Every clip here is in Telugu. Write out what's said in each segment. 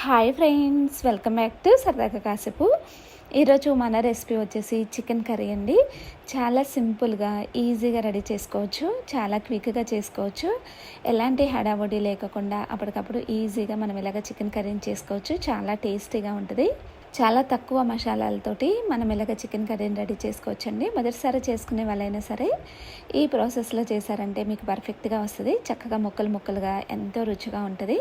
Hi friends welcome back to సరదాగా కాసేపు ఈరోజు మన రెసిపీ వచ్చేసి చికెన్ కర్రీ అండి. చాలా సింపుల్గా ఈజీగా రెడీ చేసుకోవచ్చు. చాలా క్విక్గా చేసుకోవచ్చు. ఎలాంటి హడావుడి లేకుండా అప్పటికప్పుడు ఈజీగా మనం ఇలాగ చికెన్ కర్రీని చేసుకోవచ్చు. చాలా టేస్టీగా ఉంటుంది. చాలా తక్కువ మసాలాలతోటి మనం ఇలాగ చికెన్ కర్రీని రెడీ చేసుకోవచ్చండి. మొదటిసారి చేసుకునే వాళ్ళైనా సరే ఈ ప్రాసెస్లో చేశారంటే మీకు పర్ఫెక్ట్గా వస్తుంది. చక్కగా ముక్కలు ముక్కలుగా ఎంతో రుచిగా ఉంటుంది.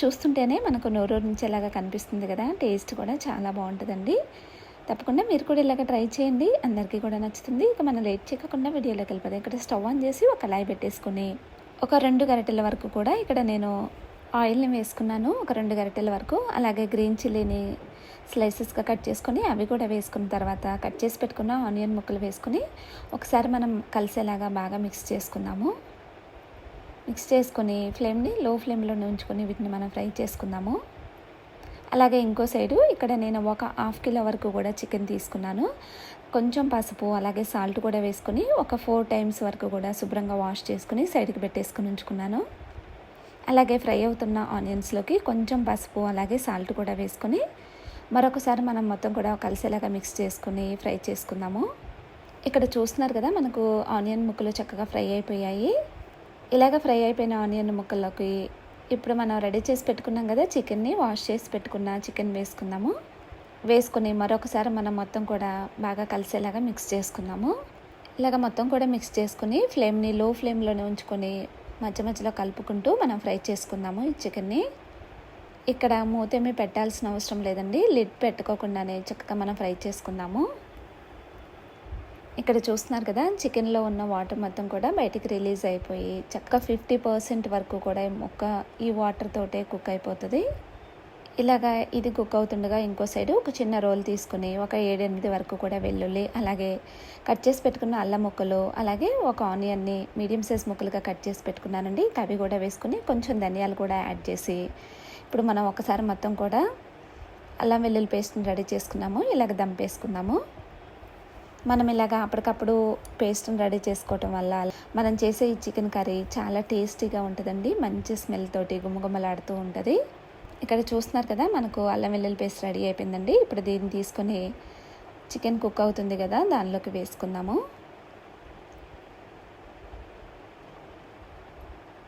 చూస్తుంటేనే మనకు నోరు నుంచేలాగా కనిపిస్తుంది కదా. టేస్ట్ కూడా చాలా బాగుంటుందండి. తప్పకుండా మీరు కూడా ఇలాగ ట్రై చేయండి. అందరికీ కూడా నచ్చుతుంది. ఇక మనం లేట్ చేయకుండా వీడియోలోకి వెళ్ళిపోదాం. ఇక్కడ స్టవ్ ఆన్ చేసి ఒక లాయ్ పెట్టేసుకుని ఒక రెండు గరిటెల వరకు కూడా ఇక్కడ నేను ఆయిల్ని వేసుకున్నాను. ఒక రెండు గరిటెల వరకు. అలాగే గ్రీన్ చిల్లీని స్లైసెస్గా కట్ చేసుకొని అవి కూడా వేసుకున్న తర్వాత కట్ చేసి పెట్టుకున్న ఆనియన్ ముక్కలు వేసుకుని ఒకసారి మనం కలిసేలాగా బాగా మిక్స్ చేసుకుందాము. మిక్స్ చేసుకొని ఫ్లేమ్ని లో ఫ్లేమ్లో ఉంచుకొని వీటిని మనం ఫ్రై చేసుకుందాము. అలాగే ఇంకో సైడు ఇక్కడ నేను ఒక హాఫ్ కిలో వరకు కూడా చికెన్ తీసుకున్నాను. కొంచెం పసుపు అలాగే సాల్ట్ కూడా వేసుకొని ఒక ఫోర్ టైమ్స్ వరకు కూడా శుభ్రంగా వాష్ చేసుకుని సైడ్కి పెట్టేసుకుని ఉంచుకున్నాను. అలాగే ఫ్రై అవుతున్న ఆనియన్స్లోకి కొంచెం పసుపు అలాగే సాల్ట్ కూడా వేసుకొని మరొకసారి మనం మొత్తం కూడా కలిసేలాగా మిక్స్ చేసుకుని ఫ్రై చేసుకుందాము. ఇక్కడ చూస్తున్నారు కదా మనకు ఆనియన్ ముక్కలు చక్కగా ఫ్రై అయిపోయాయి. ఇలాగ ఫ్రై అయిపోయిన ఆనియన్ ముక్కల్లోకి ఇప్పుడు మనం రెడీ చేసి పెట్టుకున్నాం కదా చికెన్ని వాష్ చేసి పెట్టుకున్న చికెన్ వేసుకుందాము. వేసుకుని మరొకసారి మనం మొత్తం కూడా బాగా కలిసేలాగా మిక్స్ చేసుకుందాము. ఇలాగ మొత్తం కూడా మిక్స్ చేసుకుని ఫ్లేమ్ని లో ఫ్లేమ్లోనే ఉంచుకొని మధ్య మధ్యలో కలుపుకుంటూ మనం ఫ్రై చేసుకుందాము ఈ చికెన్ని. ఇక్కడ మూతేమీ పెట్టాల్సిన అవసరం లేదండి. లిడ్ పెట్టుకోకుండానే చక్కగా మనం ఫ్రై చేసుకుందాము. ఇక్కడ చూస్తున్నారు కదా చికెన్లో ఉన్న వాటర్ మొత్తం కూడా బయటికి రిలీజ్ అయిపోయి చక్కగా ఫిఫ్టీ పర్సెంట్ వరకు కూడా మొక్క ఈ వాటర్ తోటే కుక్ అయిపోతుంది. ఇలాగా ఇది కుక్ అవుతుండగా ఇంకో సైడ్ ఒక చిన్న రోల్ తీసుకుని ఒక ఏడెనిమిది వరకు కూడా వెల్లుల్లి అలాగే కట్ చేసి పెట్టుకున్న అల్లం ముక్కలు అలాగే ఒక ఆనియన్ని మీడియం సైజ్ ముక్కలుగా కట్ చేసి పెట్టుకున్నానండి. అవి కూడా వేసుకుని కొంచెం ధనియాలు కూడా యాడ్ చేసి ఇప్పుడు మనం ఒకసారి మొత్తం కూడా అల్లం వెల్లుల్లి పేస్ట్ని రెడీ చేసుకున్నాము ఇలాగ దంపేసుకుందాము మనం ఇలాగా అప్పటికప్పుడు పేస్ట్ని రెడీ చేసుకోవటం వల్ల మనం చేసే ఈ చికెన్ కర్రీ చాలా టేస్టీగా ఉంటుందండి. మంచి స్మెల్ తోటి గుమ్మగుమ్మలాడుతూ ఉంటుంది. ఇక్కడ చూస్తున్నారు కదా మనకు అల్లం వెల్లుల్లి పేస్ట్ రెడీ అయిపోయిందండి. ఇప్పుడు దీన్ని తీసుకొని చికెన్ కుక్ అవుతుంది కదా దానిలోకి వేసుకుందాము.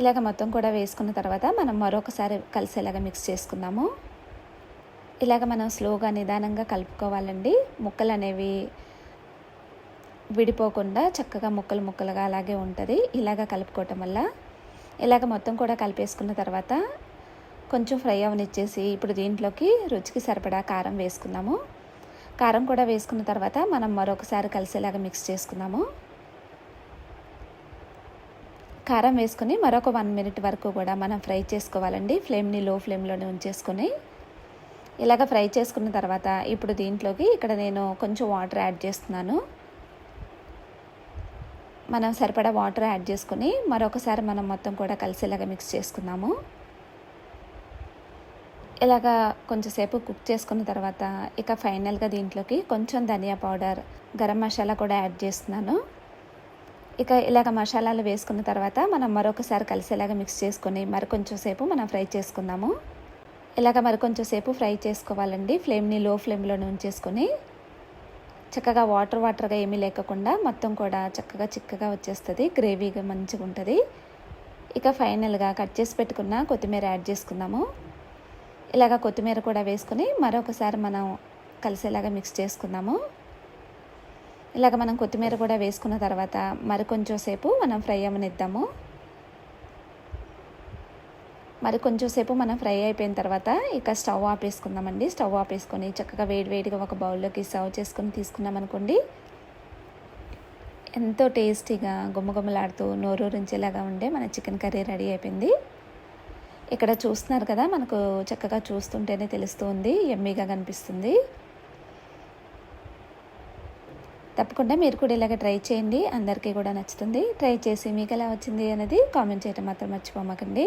ఇలాగ మొత్తం కూడా వేసుకున్న తర్వాత మనం మరొకసారి కలిసేలాగా మిక్స్ చేసుకుందాము. ఇలాగ మనం స్లోగా నిదానంగా కలుపుకోవాలండి. ముక్కలు అనేవి విడిపోకుండా చక్కగా ముక్కలు ముక్కలుగా అలాగే ఉంటుంది. ఇలాగ కలుపుకోవటం వల్ల ఇలాగ మొత్తం కూడా కలిపేసుకున్న తర్వాత కొంచెం ఫ్రై అవనిచ్చేసి ఇప్పుడు దీంట్లోకి రుచికి సరిపడా కారం వేసుకుందాము. కారం కూడా వేసుకున్న తర్వాత మనం మరొకసారి కలిసేలాగా మిక్స్ చేసుకుందాము. కారం వేసుకుని మరొక వన్ మినిట్ వరకు కూడా మనం ఫ్రై చేసుకోవాలండి. ఫ్లేమ్ని లో ఫ్లేమ్లోనే ఉంచేసుకొని ఇలాగ ఫ్రై చేసుకున్న తర్వాత ఇప్పుడు దీంట్లోకి ఇక్కడ నేను కొంచెం వాటర్ యాడ్ చేస్తున్నాను. మనం సరిపడా వాటర్ యాడ్ చేసుకుని మరొకసారి మనం మొత్తం కూడా కలిసేలాగా మిక్స్ చేసుకుందాము. ఇలాగా కొంచెంసేపు కుక్ చేసుకున్న తర్వాత ఇక ఫైనల్గా దీంట్లోకి కొంచెం ధనియా పౌడర్ గరం మసాలా కూడా యాడ్ చేస్తున్నాను. ఇక ఇలాగ మసాలాలు వేసుకున్న తర్వాత మనం మరొకసారి కలిసేలాగా మిక్స్ చేసుకొని మరి కొంచెం సేపు మనం ఫ్రై చేసుకుందాము. ఇలాగ మరి కొంచెం సేపు ఫ్రై చేసుకోవాలండి. ఫ్లేమ్ని లో ఫ్లేమ్లోనే ఉంచేసుకొని చక్కగా వాటర్ వాటర్గా ఏమీ లేకుండా మొత్తం కూడా చక్కగా చిక్కగా వచ్చేస్తుంది. గ్రేవీగా మంచిగా ఉంటుంది. ఇక ఫైనల్గా కట్ చేసి పెట్టుకున్న కొత్తిమీర యాడ్ చేసుకుందాము. ఇలాగ కొత్తిమీర కూడా వేసుకొని మరొకసారి మనం కలిసేలాగా మిక్స్ చేసుకుందాము. ఇలాగ మనం కొత్తిమీర కూడా వేసుకున్న తర్వాత మరి కొంచెం సేపు మనం ఫ్రై అమ్మనిద్దాము మరి కొంచెం సేపు మనం ఫ్రై అయిపోయిన తర్వాత ఇక స్టవ్ ఆపేసుకుందామండి. స్టవ్ ఆపేసుకొని చక్కగా వేడివేడిగా ఒక బౌల్లోకి సర్వ్ చేసుకొని తీసుకున్నాం అనుకోండి. ఎంతో టేస్టీగా గుమ్మగుమ్మలాడుతూ నోరూరించేలాగా ఉండే మన చికెన్ కర్రీ రెడీ అయిపోయింది. ఇక్కడ చూస్తున్నారు కదా మనకు చక్కగా చూస్తుంటేనే తెలుస్తుంది ఎమ్మీగా కనిపిస్తుంది. తప్పకుండా మీరు కూడా ఇలాగ ట్రై చేయండి. అందరికీ కూడా నచ్చుతుంది. ట్రై చేసి మీకు ఎలా వచ్చింది అనేది కామెంట్ చేయడం మాత్రం మర్చిపోమాకండి.